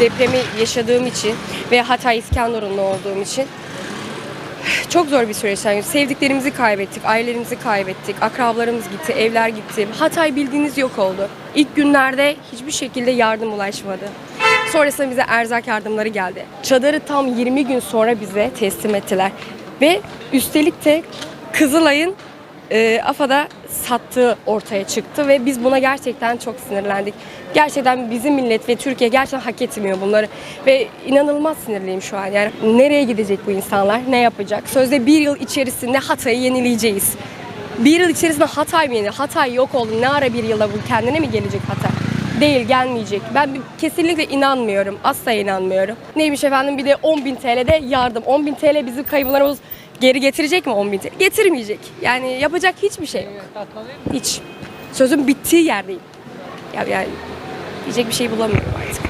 depremi yaşadığım için ve Hatay İskenderunlu olduğum için çok zor bir süreçten geçti. Sevdiklerimizi kaybettik, ailelerimizi kaybettik, akrabalarımız gitti, evler gitti. Hatay bildiğiniz yok oldu. İlk günlerde hiçbir şekilde yardım ulaşmadı. Sonrasında bize erzak yardımları geldi. Çadırı tam 20 gün sonra bize teslim ettiler. Ve üstelik de Kızılay'ın e, AFA'da sattığı ortaya çıktı ve biz buna gerçekten çok sinirlendik. Gerçekten bizim millet ve Türkiye gerçekten hak etmiyor bunları ve inanılmaz sinirliyim şu an. Yani nereye gidecek bu insanlar, ne yapacak? Sözde bir yıl içerisinde Hatay'ı yenileyeceğiz. Bir yıl içerisinde Hatay mı yenir? Hatay yok oldu. Ne ara bir yıla bu kendine mi gelecek Hatay? Değil gelmeyecek. Ben kesinlikle inanmıyorum. Asla inanmıyorum. Neymiş efendim bir de 10.000 TL'de yardım. 10.000 TL bizim kayıplarımız geri getirecek mi 10.000 TL? Getirmeyecek. Yani yapacak hiçbir şey yok. Hiç. Sözün bittiği yerdeyim. Ya yani diyecek bir şey bulamıyorum artık.